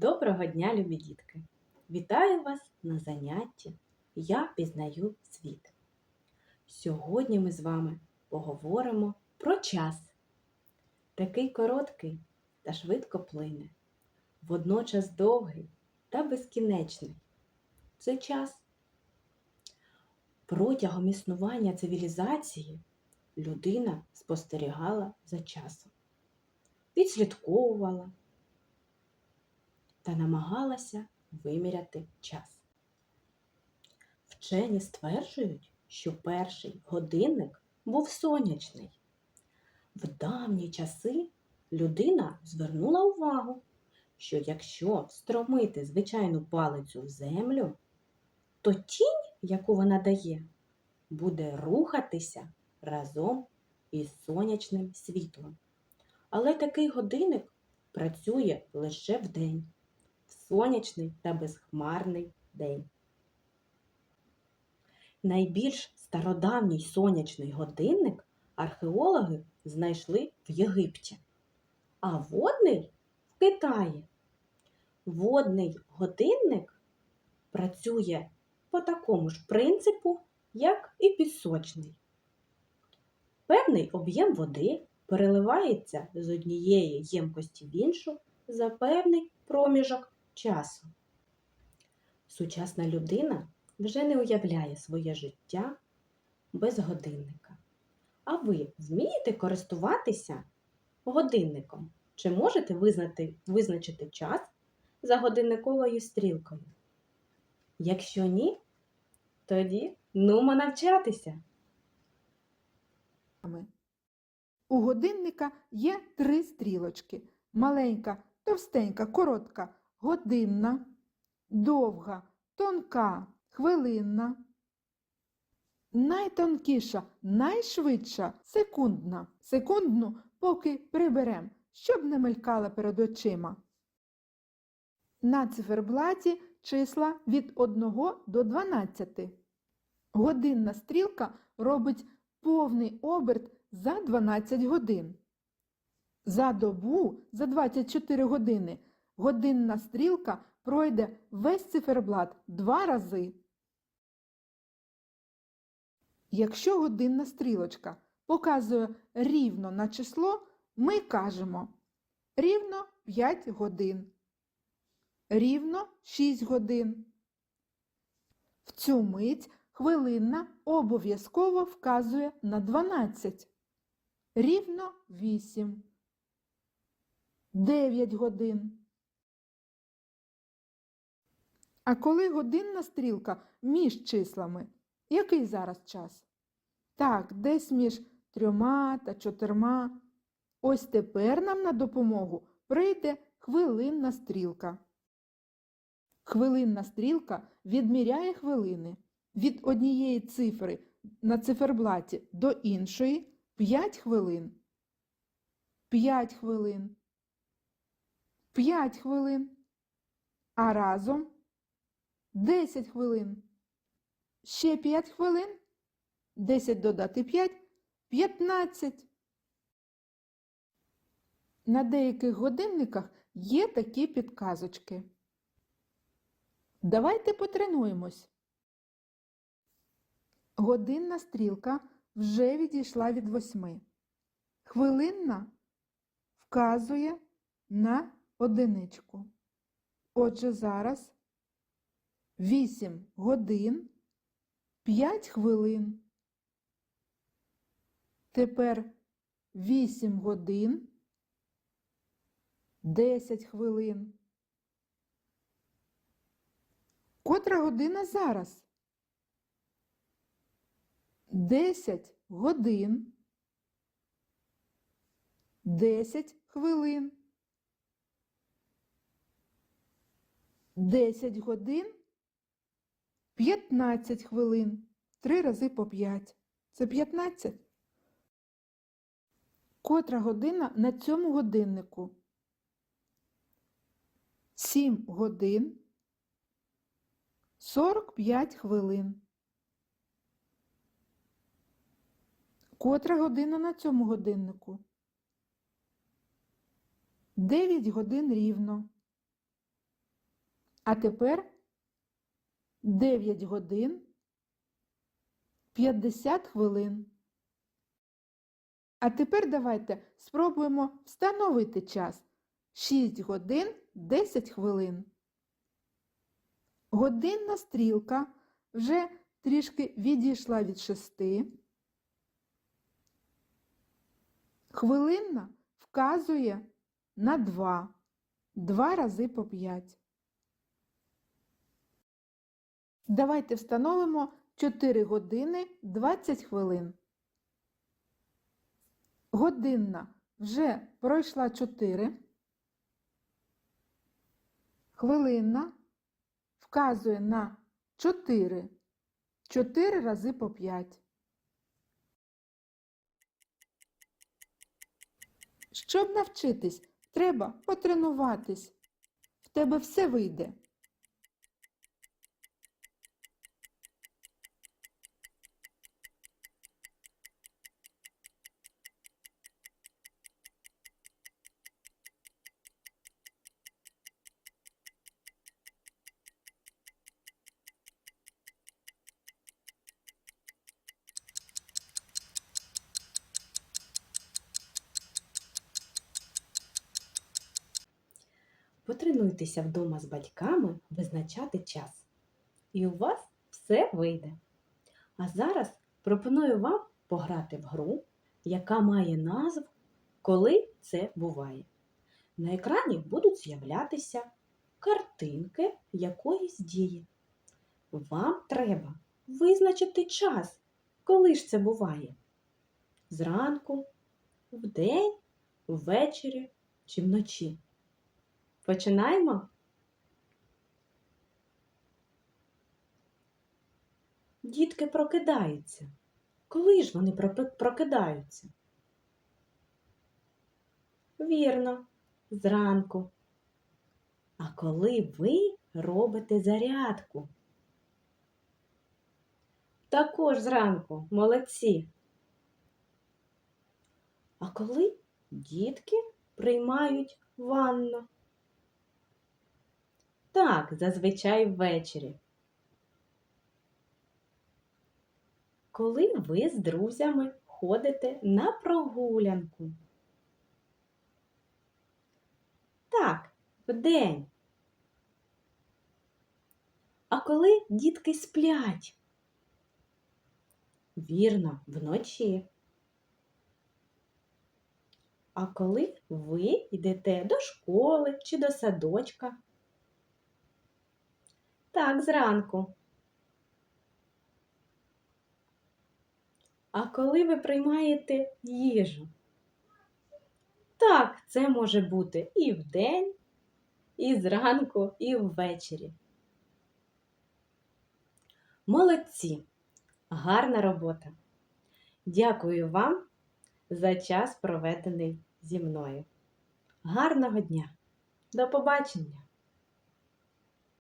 Доброго дня, любі дітки! Вітаю вас на занятті Я пізнаю світ. Сьогодні ми з вами поговоримо про час. Такий короткий та швидко плине, водночас довгий та безкінечний. Це час. Протягом існування цивілізації людина спостерігала за часом, відслідковувала та намагалася виміряти час. Вчені стверджують, що перший годинник був сонячний. В давні часи людина звернула увагу, що якщо встромити звичайну палицю в землю, то тінь, яку вона дає, буде рухатися разом із сонячним світлом. Але такий годинник працює лише вдень сонячний та безхмарний день. Найбільш стародавній сонячний годинник археологи знайшли в Єгипті, а водний в Китаї. Водний годинник працює по такому ж принципу, як і пісочний. Певний об'єм води переливається з однієї ємкості в іншу за певний проміжок часу. Сучасна людина вже не уявляє своє життя без годинника. А ви вмієте користуватися годинником? Чи можете визнати, визначити час за годинниковою стрілкою? Якщо ні, тоді нумо навчатися. У годинника є три стрілочки: маленька, товстенька, коротка, годинна, довга, тонка, хвилинна. Найтонкіша, найшвидша секундна. Секундну поки приберем, щоб не мелькала перед очима. На циферблаті числа від 1 до 12. Годинна стрілка робить повний оберт за 12 годин. За добу, за 24 години, годинна стрілка пройде весь циферблат два рази. Якщо годинна стрілочка показує рівно на число, ми кажемо рівно 5 годин, рівно 6 годин. В цю мить хвилинна обов'язково вказує на 12. Рівно 8. 9 годин. А коли годинна стрілка між числами, який зараз час? Так, десь між трьома та чотирма. Ось тепер нам на допомогу прийде хвилинна стрілка. Хвилинна стрілка відміряє хвилини від однієї цифри на циферблаті до іншої 5 хвилин. 5 хвилин. 5 хвилин. А разом 10 хвилин. Ще 5 хвилин. 10 додати 5 15. На деяких годинниках є такі підказочки. Давайте потренуємось. Годинна стрілка вже відійшла від восьми. Хвилинна вказує на одиничку. Отже, зараз 8 годин 5 хвилин. Тепер 8 годин 10 хвилин. Котра година зараз? 10 годин 10 хвилин. 10 годин 15 хвилин. Три рази по 5. Це 15. Котра година на цьому годиннику? 7 годин 45 хвилин. Котра година на цьому годиннику? 9 годин рівно. А тепер 9 годин 50 хвилин. А тепер давайте спробуємо встановити час 6 годин 10 хвилин. Годинна стрілка вже трішки відійшла від шести. Хвилинна вказує на 2. 2 рази по 5. Давайте встановимо 4 години 20 хвилин. Годинна вже пройшла 4. Хвилинна вказує на 4. 4 рази по 5. Щоб навчитись, треба потренуватись. В тебе все вийде. Потренуйтеся вдома з батьками визначати час. І у вас все вийде. А зараз пропоную вам пограти в гру, яка має назву Коли це буває. На екрані будуть з'являтися картинки якоїсь дії. Вам треба визначити час, коли ж це буває. Зранку, вдень, ввечері чи вночі. Починаємо? Дітки прокидаються. Коли ж вони прокидаються? Вірно, зранку. А коли ви робите зарядку? Також зранку, молодці. А коли дітки приймають ванну? Так, зазвичай ввечері. Коли ви з друзями ходите на прогулянку? Так, вдень. А коли дітки сплять? Вірно, вночі. А коли ви йдете до школи чи до садочка? Так, зранку. А коли ви приймаєте їжу? Так, це може бути і вдень, і зранку, і ввечері. Молодці! Гарна робота! Дякую вам за час, проведений зі мною. Гарного дня! До побачення!